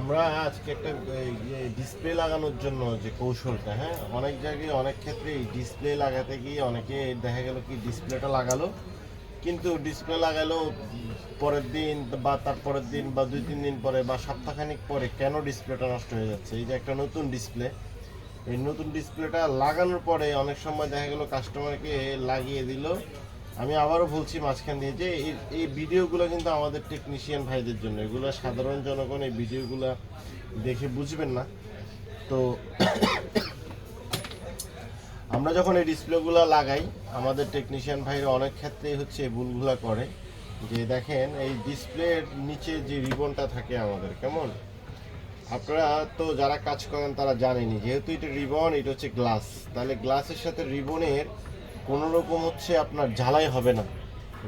আমরা আজকে একটা ডিসপ্লে লাগানোর জন্য যে কৌশলটা হ্যাঁ? অনেক জায়গায়, অনেক ক্ষেত্রে ডিসপ্লে লাগাতে গিয়ে অনেকে দেখা গেল কি ডিসপ্লেটা লাগালো। কিন্তু ডিসপ্লে লাগালো পরের দিন বা তার পরের দিন বা দুই, তিন দিন পরে বা সপ্তাহখানিক পরে কেন ডিসপ্লেটা নষ্ট হয়ে যাচ্ছে? এই যে একটা নতুন ডিসপ্লে এই নতুন ডিসপ্লেটা লাগানোর পরে অনেক সময় দেখা গেল কাস্টমারকে লাগিয়ে দিল। আমি আবারও বলছি মাঝখান দিয়ে যে এই ভিডিওগুলো কিন্তু আমাদের টেকনিশিয়ান ভাইদের জন্য। এগুলো সাধারণ জনগণ এই ভিডিওগুলো দেখে বুঝবেন না। তো আমরা যখন এই ডিসপ্লেগুলো লাগাই, আমাদের টেকনিশিয়ান ভাইরা অনেক ক্ষেত্রেই হচ্ছে এই ভুলগুলো করে। যে দেখেন, এই ডিসপ্লের নিচে যে রিবনটা থাকে আমাদের, কেমন? আপনারা তো যারা কাজ করেন তারা জানেনি যেহেতু এটা রিবন, এটা হচ্ছে গ্লাস তাহলে গ্লাসের সাথে রিবনের কোনো রকম হচ্ছে আপনার ঝালাই হবে না।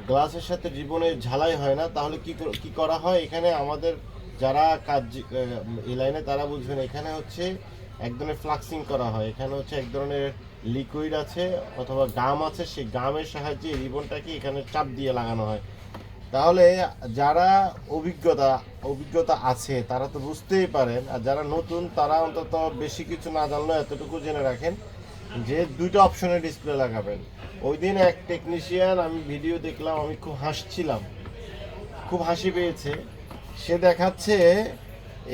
গ্লাসের সাথে রিবনের ঝালাই হয় না, তাহলে কি কি করা হয়? এখানে আমাদের যারা কাজ এই লাইনে তারা বুঝবেন, এখানে হচ্ছে এক ধরনের ফ্লাক্সিং করা হয়। এখানে হচ্ছে এক ধরনের লিকুইড আছে অথবা গাম আছে, সেই গামের সাহায্যে রিবনটাকে এখানে চাপ দিয়ে লাগানো হয়। তাহলে যারা অভিজ্ঞতা অভিজ্ঞতা আছে, তারা তো বুঝতেই পারেন, আর যারা নতুন, তারা অন্তত বেশি কিছু না জানলেও এতটুকু জেনে রাখেন যে দুইটা অপশনের ডিসপ্লে লাগাবেন। ওই দিন এক টেকনিশিয়ান আমি ভিডিও দেখলাম, আমি খুব হাসছিলাম। খুব হাসি পেয়েছে। সে দেখাচ্ছে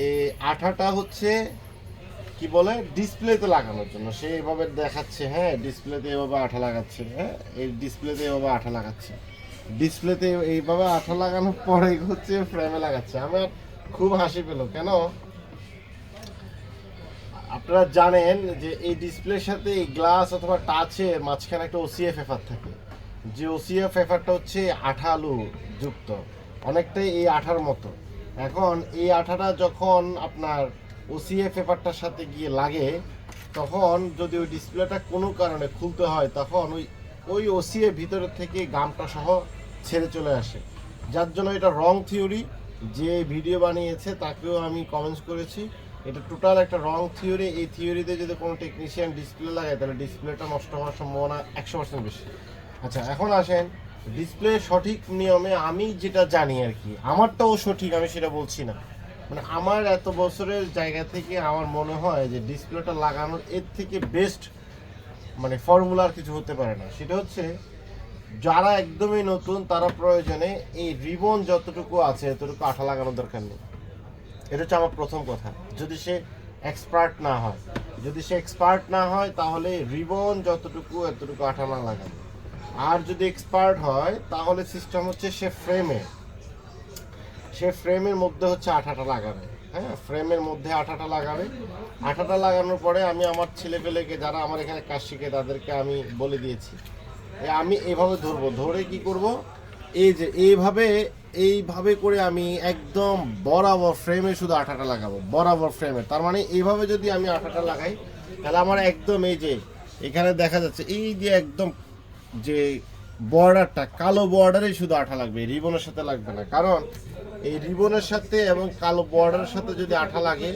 এই আঠাটা হচ্ছে, কি বলে ডিসপ্লেতে লাগানোর জন্য। সে এভাবে দেখাচ্ছে হ্যাঁ ডিসপ্লেতে এভাবে আঠা লাগাচ্ছে হ্যাঁ এই ডিসপ্লেতে এভাবে আঠা লাগাচ্ছে। ডিসপ্লেতে এইভাবে আঠা লাগানোর পরে হচ্ছে ফ্রেমে লাগাচ্ছে। আমার খুব হাসি পেল। কেন? আপনারা জানেন যে এই ডিসপ্লের সাথে এই গ্লাস অথবা টাচের মাঝখানে একটা ওসিএফ এফার থাকে। যে ওসিএফ এফারটা হচ্ছে আঠালু যুক্ত। অনেকটাই এই আঠার মতো। এখন এই আঠাটা যখন আপনার ওসিএফ পেপারটার সাথে গিয়ে লাগে, তখন যদি ওই ডিসপ্লেটা কোনো কারণে খুলতে হয়, তখন ওই ওই ওসিএ ভিতরের থেকে গামটা সহ ছেড়ে চলে আসে। যার জন্য এটা রং থিওরি যে ভিডিও বানিয়েছে, তাকেও আমি কমেন্টস করেছি। এটা টোটাল একটা রং থিওরি এই থিওরিতে যদি কোনো টেকনিশিয়ান ডিসপ্লে লাগায়, তাহলে ডিসপ্লেটা নষ্ট হওয়ার সম্ভাবনা একশো পার্সেন্ট বেশি। আচ্ছা এখন আসেন ডিসপ্লে সঠিক নিয়মে আমি যেটা জানি আর কি, আমারটাও সঠিক, আমি সেটা বলছি না। মানে আমার এত বছরের জায়গা থেকে আমার মনে হয় যে ডিসপ্লেটা লাগানোর এর থেকে বেস্ট মানে ফর্মুলার কিছু হতে পারে না। সেটা হচ্ছে, যারা একদমই নতুন, তারা প্রয়োজনে এই রিবন যতটুকু আছে, এতটুকু আঠা লাগানোর দরকার নেই। এটা হচ্ছে আমার প্রথম কথা। যদি সে এক্সপার্ট না হয়। যদি সে এক্সপার্ট না হয়, তাহলে রিবন যতটুকু এতটুকু আঠা না লাগাবে। আর যদি এক্সপার্ট হয়, তাহলে সিস্টেম হচ্ছে সে ফ্রেমে সে ফ্রেমের মধ্যে হচ্ছে আঠাটা লাগাবে। হ্যাঁ ফ্রেমের মধ্যে আঠাটা লাগাবে। আঠাটা লাগানোর পরে আমি আমার ছেলেপেলেকে, যারা আমার এখানে কাজ শিখে, তাদেরকে আমি বলে দিয়েছি। আমি এভাবে ধরবো। ধরে কি করব? এই যে, এইভাবে এইভাবে করে আমি একদম বরাবর ফ্রেমে শুধু আঠাটা লাগাবো, বরাবর ফ্রেমে তার মানে এইভাবে যদি আমি আঠাটা লাগাই, তাহলে আমার একদম এই যে, এখানে দেখা যাচ্ছে এই যে একদম যে বর্ডারটা কালো বর্ডারে শুধু আঠা লাগবে রিবনের সাথে লাগবে না। কারণ এই রিবনের সাথে এবং কালো বর্ডারের সাথে যদি আঠা লাগে,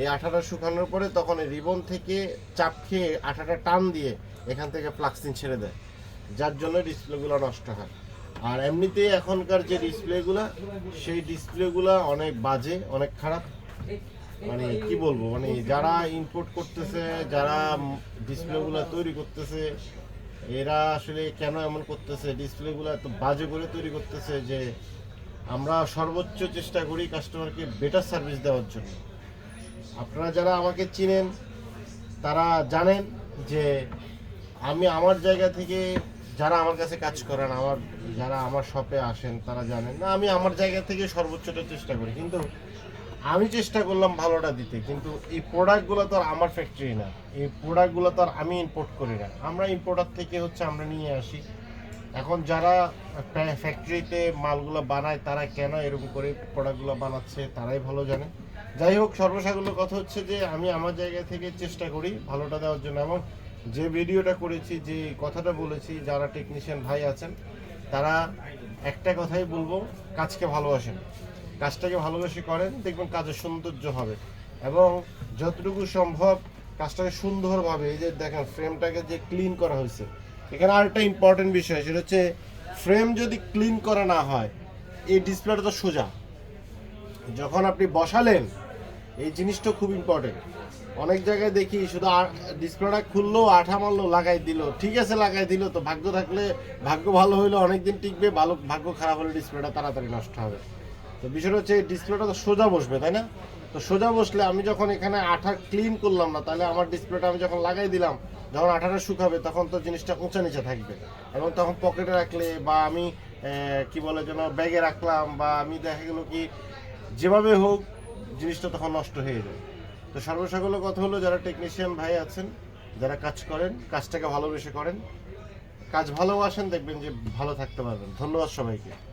এই আঠাটা শুকানোর পরে তখন এই রিবন থেকে চাপ খেয়ে আঠাটা টান দিয়ে এখান থেকে প্লাক্সিন ছেড়ে দেয়, যার জন্য ডিসপ্লেগুলো নষ্ট হয়। আর এমনিতে এখনকার যে ডিসপ্লেগুলো, সেই ডিসপ্লেগুলো অনেক বাজে, অনেক খারাপ। মানে কি বলব মানে যারা ইম্পোর্ট করতেছে, যারা ডিসপ্লেগুলো তৈরি করতেছে, এরা আসলে কেন এমন করতেছে? ডিসপ্লেগুলো এত বাজে করে তৈরি করতেছে যে আমরা সর্বোচ্চ চেষ্টা করি কাস্টমারকে বেটার সার্ভিস দেওয়ার জন্য। আপনারা যারা আমাকে চিনেন, তারা জানেন যে আমি আমার জায়গা থেকে যারা আমার কাছে কাজ করেন, আমার, যারা আমার শপে আসেন, তারা জানেন। না, আমি আমার জায়গা থেকে সর্বোচ্চটা চেষ্টা করি, কিন্তু আমি চেষ্টা করলাম ভালোটা দিতে, কিন্তু এই প্রোডাক্টগুলো তো আর আমার ফ্যাক্টরি না। এই প্রোডাক্টগুলো তো আর আমি ইম্পোর্ট করি না। আমরা ইম্পোর্টার থেকে হচ্ছে আমরা নিয়ে আসি। এখন যারা ফ্যাক্টরিতে মালগুলো বানায়, তারা কেন এরকম করে প্রোডাক্টগুলো বানাচ্ছে, তারাই ভালো জানে। যাই হোক সর্বসাগুলো কথা হচ্ছে যে, আমি আমার জায়গা থেকে চেষ্টা করি ভালোটা দেওয়ার জন্য। এবং যে ভিডিওটা করেছি, যে কথাটা বলেছি, যারা টেকনিশিয়ান ভাই আছেন, তারা একটা কথাই বলব, কাজকে ভালোবাসেন। কাজটাকে ভালোবেসে করেন, দেখবেন কাজের সৌন্দর্য হবে। এবং যতটুকু সম্ভব কাজটাকে সুন্দরভাবে, এই যে দেখেন ফ্রেমটাকে যে ক্লিন করা হয়েছে। এখানে আরেকটা ইম্পর্টেন্ট বিষয়, সেটা হচ্ছে ফ্রেম যদি ক্লিন করা না হয়, এই ডিসপ্লেটা তো সোজা। যখন আপনি বসালেন এই জিনিসটা খুব ইম্পর্টেন্ট অনেক জায়গায় দেখি শুধু ডিসপ্লেটা খুললো, আঠা মারলো, লাগাই দিল। ঠিক আছে, লাগাই দিল, তো ভাগ্য থাকলে ভাগ্য ভালো হইলে, অনেকদিন টিকবে, ভালো, ভাগ্য খারাপ হলে ডিসপ্লেটা তাড়াতাড়ি নষ্ট হবে। তো বিষয়টা হচ্ছে এই ডিসপ্লেটা তো সোজা বসবে, তাই না? তো সোজা বসলে আমি যখন এখানে আঠা ক্লিন করলাম না, তাহলে আমার ডিসপ্লেটা আমি যখন লাগাই দিলাম, যখন আঠাটা শুকাবে, তখন তো জিনিসটা উঁচা নিচে থাকবে। এবং তখন পকেটে রাখলে বা আমি কি বলে যেন ব্যাগে রাখলাম বা আমি দেখা গেলো কি, যেভাবে হোক জিনিসটা তখন নষ্ট হয়ে যায়। তো সর্বসকল কথা হলো, যারা টেকনিশিয়ান ভাই আছেন, যারা কাজ করেন, কাজটাকে ভালোবেসে করেন, কাজ ভালোবাসেন, দেখবেন যে ভালো থাকতে পারবেন। ধন্যবাদ সবাইকে।